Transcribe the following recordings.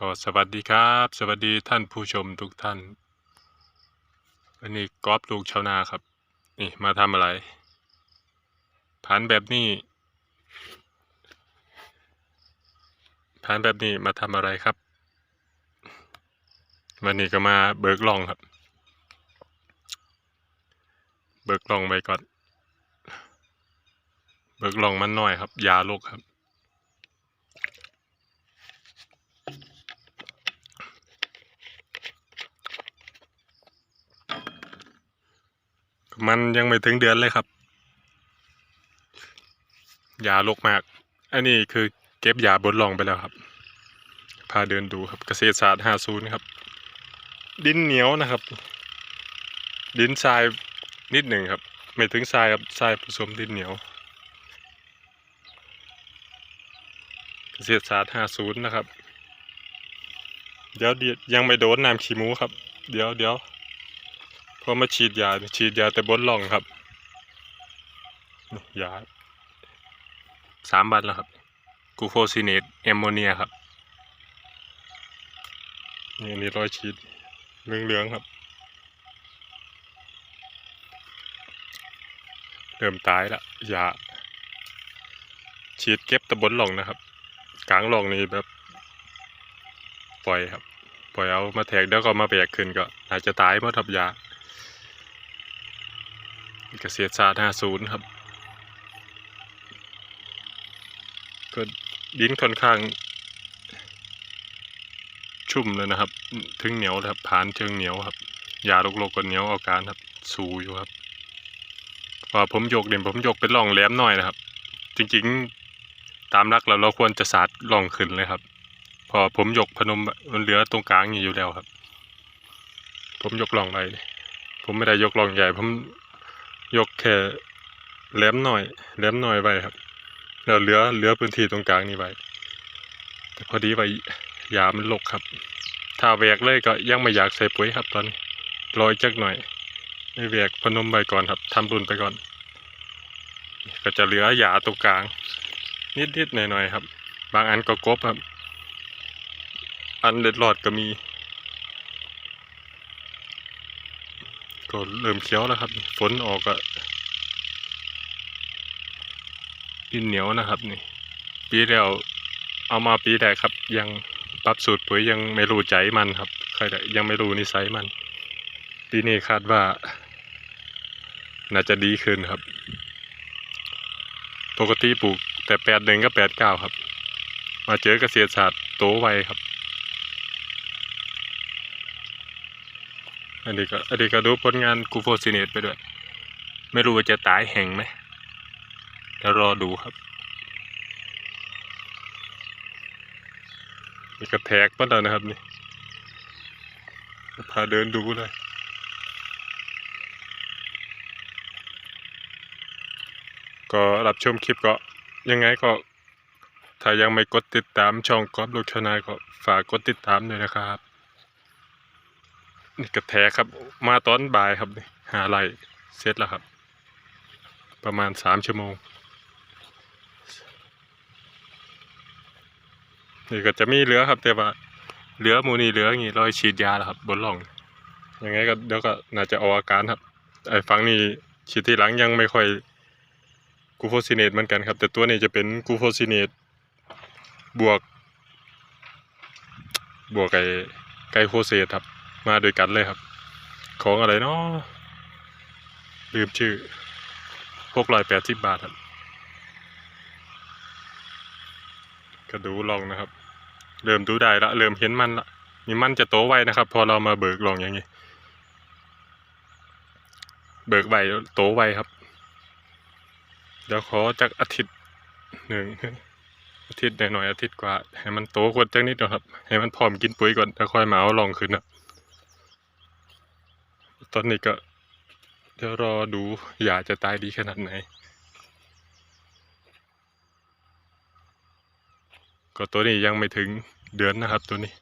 ก็สวัสดีครับ สวัสดีท่านผู้ชมทุกท่านวันนี้กอล์ฟลูกชาวนาครับ นี่มาทำอะไรผ่านแบบนี้ผ่านแบบนี้มาทำอะไรครับ วันนี้ก็มาเบิกลองครับ เบิกลองไปก่อน เบิกลองมันหน่อยครับยาโรคครับ มันยังไม่ถึงเดือนเลยครับยาลกมาก อันนี้คือเก็บยาบนหลองไปแล้วครับ พาเดินดูครับเกษตรศาสตร์50ครับ ดินเหนียวนะครับ ดินทรายนิดหนึ่งครับ ไม่ถึงทรายครับทรายผสมดินเหนียว เกษตรศาสตร์50นย์นะครับเดี๋ยวเดี๋ยวยังไม่โดนน้ำขี้หมูครับ เดี๋ยวเดี๋ยว พอมาฉีดยาฉีดยาแต่บนหล่องครับยาสามบันแล้วครับกูโคซิเนตแอมโมเนียครับนี่นี่รอยฉีดเหลืองๆครับ เริ่มตายละยาฉีดเก็บตะบนหล่องนะครับ กลางหล่องนี่แบบ ปล่อยครับ ปล่อยเอามาแทกเดี๋ยวก็มาแบกขึ้นก็อาจจะตายเมื่อทับยา เกษตรศาสตร์50 ครับก็ดินค่อนข้าง ชุ่มเลยนะครับ ถึงเหนียวครับผ่านเชิงเหนียวครับยาโรคๆก็เหนียวอาการครับ สูอยู่ครับพอผมยกเนี่ยผมยกเป็นร่องแหลมหน่อยนะครับ จริงๆตามรักแล้วเราควรจะสาดร่องขึ้นเลยครับ พอผมยกพนมมันเหลือตรงกลางอยู่แล้วครับ ผมยกร่องไปผมไม่ได้ยกร่องใหญ่ผม ยกแค่แหลมหน่อยแหลมหน่อยไว้ครับแล้วเหลือเหลือพื้นที่ตรงกลางนี้ไว้แต่พอดีไปยามันลกครับ ถ้าแหวกเลยก็ยังไม่อยากใส่ปุ๋ยครับตอนนี้รอยจักหน่อยไม่แหวกพนมไปก่อนครับทำรุนไปก่อน ก็จะเหลือหยาตรงกลาง นิดๆหน่อยๆครับ บางอันก็กบครับ อันเล็ดรอดก็มี ก็เริ่มเขียวแล้วครับ ฝนออกก็ดินเหนียวนะครับนี่ ปีแล้วเอามาปีแรกครับ ยังปรับสูตรปุ๋ยยังไม่รู้ใจมันครับใครยังไม่รู้นิสัยมัน ปีนี้คาดว่า น่าจะดีขึ้นครับ ปกติปลูกแต่แปดหนึ่งก็แปดเก้าครับ มาเจอเกษตรศาสตร์โตไวครับ อันนี้ก็อันนี้ก็ดูผลงานกูโฟซิเนตไปด้วย ไม่รู้ว่าจะตายแห่งไหมเดี๋ยวรอดูครับนี่ก็แทกมาแล้วนะครับนี่พาเดินดูเลยก็รับชมคลิปก็ยังไงก็ถ้ายังไม่กดติดตามช่องกอบลูกชนายก็ฝากกดติดตามด้วยนะครับ นี่กระแทกครับ มาตอนบ่ายครับหาไรเสร็จแล้วครับ ประมาณสามชั่วโมง นี่ก็จะมีเหลือครับ แต่ว่าเหลือมูนี่เหลืออย่างงี้รอยฉีดยาแล้วครับ บนหล่องยังไงก็เดี๋ยวก็น่าจะออกอาการครับไอ้ฟังนี่ฉีดที่หลังยังไม่ค่อยกูโฟซิเนตเหมือนกันครับ แต่ตัวนี้จะเป็นกูโฟซิเนตบวก บวกไอ้ไกลโคเซตครับ มาด้วยกันเลยครับ ของอะไรเนาะลืมชื่อหกร้อยแปดสิบบาทครับก็ดูลองนะครับ เริ่มดูได้ละ เริ่มเห็นมันละนี่มันจะโตไวนะครับ พอเรามาเบิกลองอย่างนี้ เบิกไวโตไวครับ เดี๋ยวขอจากอาทิตย์หนึ่งอาทิตย์หน่อยๆอาทิตย์กว่า ให้มันโตกว่าจักนิดนะครับ ให้มันพร้อมกินปุ๋ยก่อนแล้วค่อยมาเอาลองขึ้นนะ ตอนนี้ก็เดี๋ยวรอดูอยากจะตายดีขนาดไหน ก็ตัวนี้ยังไม่ถึงเดือนนะครับตัวนี้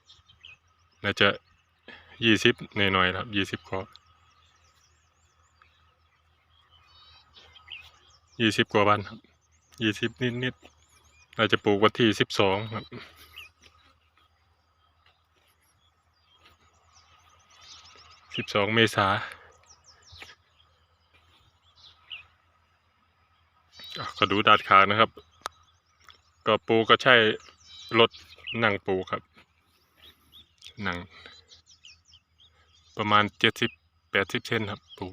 น่าจะยี่สิบหน่อยๆครับยี่สิบกว่ายี่สิบกว่าวันครับยี่สิบนิดๆน่าจะปลูกวันที่สิบสองครับ สิบสองเมษาอะก็ดูดาดขานะครับ ก็ปูก็ใช่รถนั่งปูครับ นั่ง ประมาณเจ็ดสิบแปดสิบเซนครับปู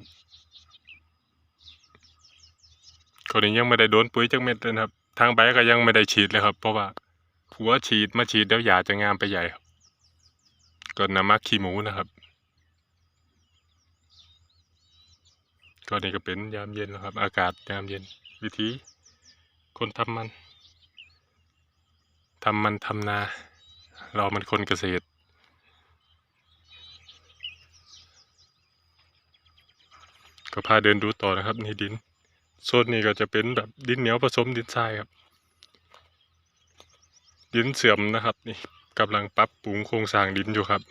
คนนี้ยังไม่ได้โดนปุ๋ยจักเม็ดเลยนครับ ทางใบก็ยังไม่ได้ฉีดเลยครับ เพราะว่าผัวฉีดมาฉีดแล้วยาจะงามไปใหญ่ครับก็นำมักขี้หมูนะครับ ก็นี่ก็เป็นยามเย็นแล้วครับ อากาศยามเย็น วิธี คนทำมันทำมันทำนา เรามันคนเกษตร ก็พาเดินดูต่อนะครับ นี่ดินโซนนี้ก็จะเป็นแบบดินเหนียวผสมดินทรายครับ ดินเสื่อมนะครับ นี่กำลังปรับปรุงโครงสร้างดินอยู่ครับ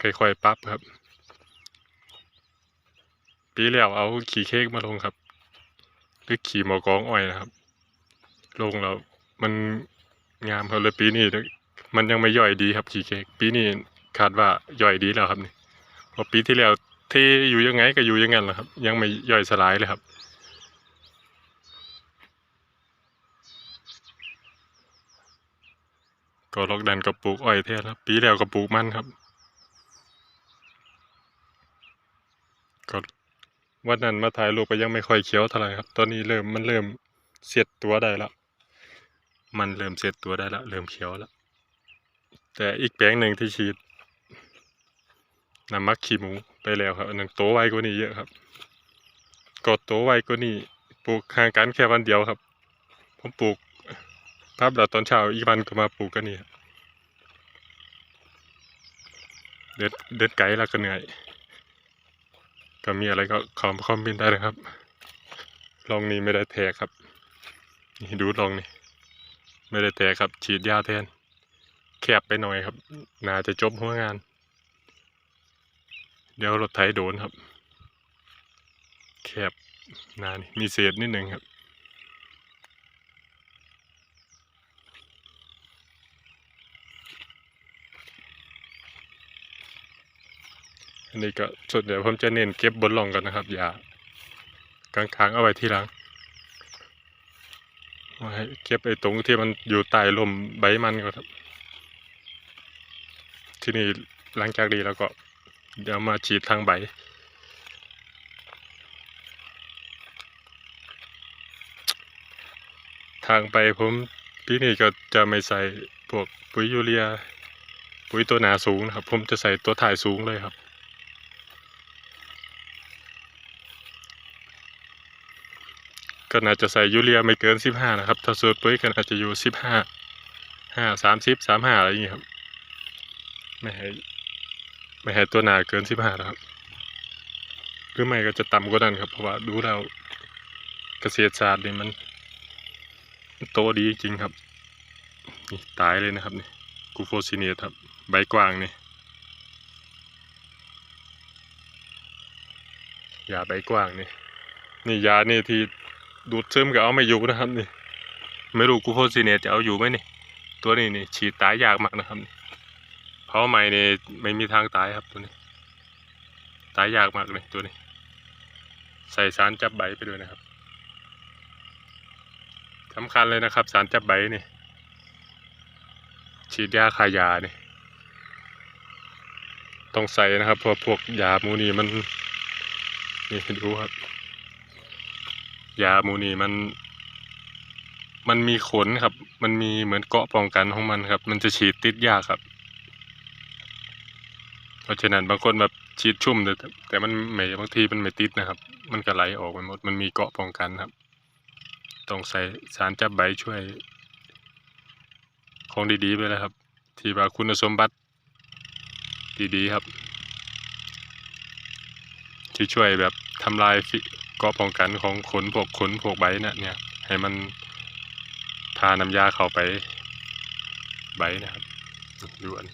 ค่อยๆปรับครับ ปีแล้วเอาขี่เค้กมาลงครับ หรือขี่หมอกองอ้อยนะครับ ลงแล้วมันงามครับเลยปีนี้มันยังไม่ย่อยดีครับขี่เค้กปีนี้คาดว่าย่อยดีแล้วครับนี่พอปีที่แล้วเทอยู่ยังไงก็อยู่ยังงั้นแหละครับ ยังไม่ย่อยสลายเลยครับก็ล็อกดันกับปลูกอ้อยแทนครับปีแล้วก็ปลูกมันครับ ก็ วันนั้นมาถ่ายรูปก็ยังไม่ค่อยเขียวเท่าไหร่ครับ ตอนนี้เริ่มมันเริ่มเสียดตัวได้ล้วมันเริ่มเสียดตัวได้ล้วเริ่มเขียวล้วแต่อีกแปลงหนึ่งที่ฉีดน้ำมักขี้หมูไปแล้วครับอันนั้นโตไวกว่านี้เยอะครับก็โตไวกว่านี้ปลูกห่างกันแค่วันเดียวครับผมปลูกภาพเราตอนเช้าอีกวันก็มาปลูกกันนี่ครับเดินเดินไกลแล้วก็เหนื่อย ถ้ามีอะไรก็คอมคอมเมนต์ได้นะครับลองนี้ไม่ได้แทกครับ นี่ดูลองนี่ไม่ได้แทกครับ ฉีดยาแทน แคบไปหน่อยครับ น่าจะจบหัวงาน เดี๋ยวรถไถโดนครับ แคบนานี่มีเศษนิดหนึ่งครับ อันนี้ก็ส่วนใหญ่ผมจะเน้นเก็บบนหล่องกันนะครับอย่ากลางๆเอาไว้ที่หลังไว้เก็บไอ้ตรงที่มันอยู่ใต้ลมใบมันก่อนครับ ที่นี่หลังจากนี้แล้วก็เดี๋ยวมาฉีดทางใบทางไปผมปีนี้ก็จะไม่ใส่พวกปุ๋ยยูเรีย ปุ๋ยตัวหนาสูงนะครับ ผมจะใส่ตัวถ่ายสูงเลยครับ ก็น่าจะใส่ยูเรียไม่เกินสิบห้านะครับ ถ้าสูตรปุ๋ยก็น่าจะอยู่สิบห้าห้าสามสิบสามห้าอะไรอย่างเงี้ยครับ ไม่ให้ไม่ให้ตัวหนาเกินสิบห้านะครับ หรือไม่ก็จะต่ำกว่านั้นครับ เพราะว่าดูแล้วเกษตรศาสตร์นี่มันมันโตดีจริงครับนี่ตายเลยนะครับนี่กูโฟซิเนียครับ ใบกว้างนี่ยาใบกว้างนี่นี่ยานี่ที่ ดูดซึมก็เอาไม่อยู่นะครับนี่ ไม่รู้กูโฟซิเนียจะเอาอยู่ไหมนี่ ตัวนี้นี่ฉีดตายยากมากนะครับเพราะใหม่นี่ไม่มีทางตายครับตัวนี้ ตายยากมากเลยตัวนี้ ใส่สารจับใบไปด้วยนะครับสำคัญเลยนะครับ สารจับใบนี่ ฉีดยาขายานี่ต้องใส่นะครับเพราะพวกยาหมูนี่มันนี่ดูครับ ยาหมูนี่มัน มันมีขนครับ มันมีเหมือนเกาะป้องกันของมันครับ มันจะฉีดติดยากครับ เพราะฉะนั้นบางคนแบบฉีดชุ่มแต่แต่มันไม่บางทีมันไม่ติดนะครับ มันก็ไหลออกไปหมด มันมีเกาะป้องกันครับ ต้องใส่สารจับใบช่วย ของดีๆไปเลยครับ ที่ว่าคุณสมบัติดีๆครับที่ช่วยแบบทำลายฟิ กราะป้องกันของขนพวกขนพวกใบนะเนี่ย ให้มันทาน้ำยาเข้าไปใบนะครับดูอัน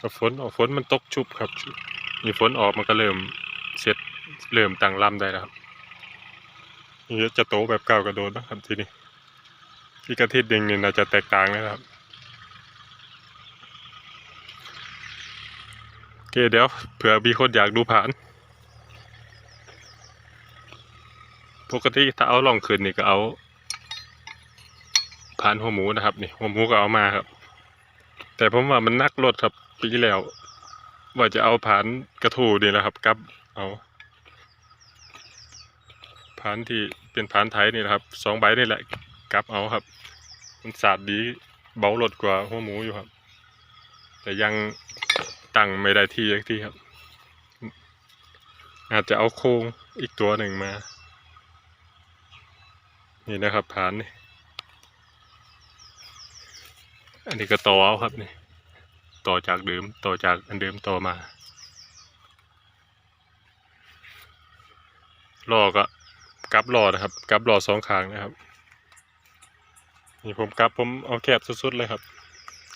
ก็ฝนออกฝนมันตกชุบครับมีฝนออกมันก็เริ่มเสร็จเริ่มตั้งลำได้แล้วครับนนี่จะโตแบบเก่ากระโดดนะครับทีนี้ ที่กระทิดเองเนี่ยน่าจะแตกต่างนะครับโอเคเดี๋ยวเผื่อมีคนอยากดูผ่าน ปกติถ้าเอาลองคืนนี่ก็เอา ผ่านหัวหมูนะครับนี่หัวหมูก็เอามาครับ แต่ผมว่ามันนักรถครับปีแล้ว ว่าจะเอาผ่านกระทูนี่แหละครับกับเอาผ่านที่เป็นผ่านไทยนี่แหละครับสองใบนี่แหละ กับเอาครับ มันสาดดีเบารถกว่าหัวหมูอยู่ครับ แต่ยังตั้งไม่ได้ที่ยักที่ครับ อาจจะเอาโครงอีกตัวหนึ่งมา นี่นะครับผ่านนี่อันนี้ก็ต่อเอาครับนี่ต่อจากเดิมต่อจากอันเดิมต่อมาล้อก็กลับล้อนะครับกลับล้อสองข้างนะครับ นี่ผมกลับผมเอาแคบสุดๆเลยครับ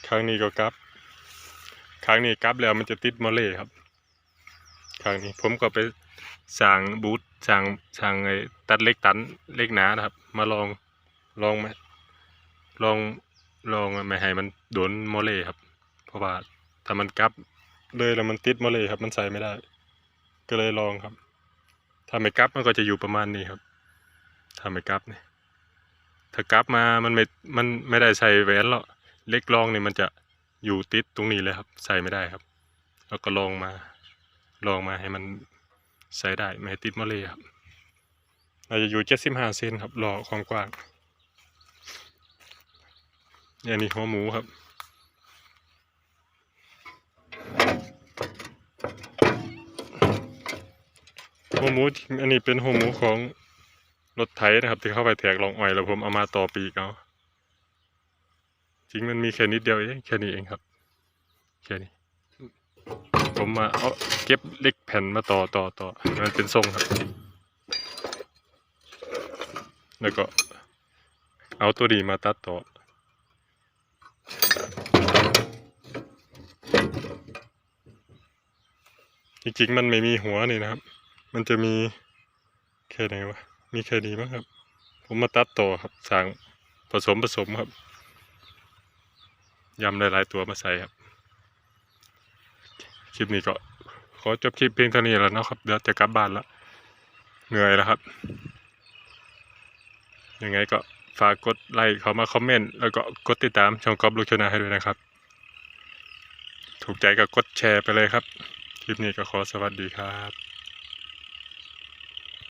ข้งนี้ก็กลับข้งนี้กลับแล้วมันจะติดมอเล่ครับข้งนี้ผมก็ไปสั่งบูทสั่งสั่งไอ้ตัดเล็กตันเล็กหนานะครับ มาลองลองไหมลองลองไม่ให้มันโดนมอเล่ครับ เพราะว่าถ้ามันกลับเลยแล้วมันติดมอเล่ครับ มันใส่ไม่ได้ ก็เลยลองครับ ถ้าไม่กลับมันก็จะอยู่ประมาณนี้ครับ ถ้าไม่กลับเนี่ย ถ้ากลับมามันไม่ มันไม่ได้ใส่แหวนหรอกเล็กลองเนี่ยมันจะอยู่ติดตรงนี้เลยครับ ใส่ไม่ได้ครับ แล้วก็ลองมา ลองมาให้มันใส่ได้ไม่ให้ติดมอเล่ครับอาจจะอยู่เจ็ดสิบห้าเซนครับรอความกว้างเนี่ยนี่หัวหมูครับ หัวหมูอันนี้เป็นหัวหมูของ รถไถนะครับ ที่เข้าไปแทกลองอ้อยแล้วผมเอามาต่อปีกเอาจริงมันมีแค่นิดเดียวเองแค่นี้เองครับแค่นี้ผมมาเอาเก็บเล็กแผ่นมาต่อต่อต่อมันเป็นทรงครับ แล้วก็ เอาตัวดีมาตัดต่อจริงๆมันไม่มีหัวนี่นะครับ มันจะมีแค่ไหนวะ มีแค่นี้มั้งครับ ผมมาตัดต่อครับสั่งผสมผสมครับยำหลาย ๆ ตัวมาใส่ครับ คลิปนี้ก็ ขอจบคลิปเพียงเท่านี้แล้วนะครับ เดี๋ยวจะกลับบ้านละเหนื่อยแล้วครับ ยังไงก็ฝากกดไลค์เขามาคอมเมนต์แล้วก็กดติดตามช่องกอบลูกชนาให้ด้วยนะครับ ถูกใจก็กดแชร์ไปเลยครับ คลิปนี้ก็ขอสวัสดีครับ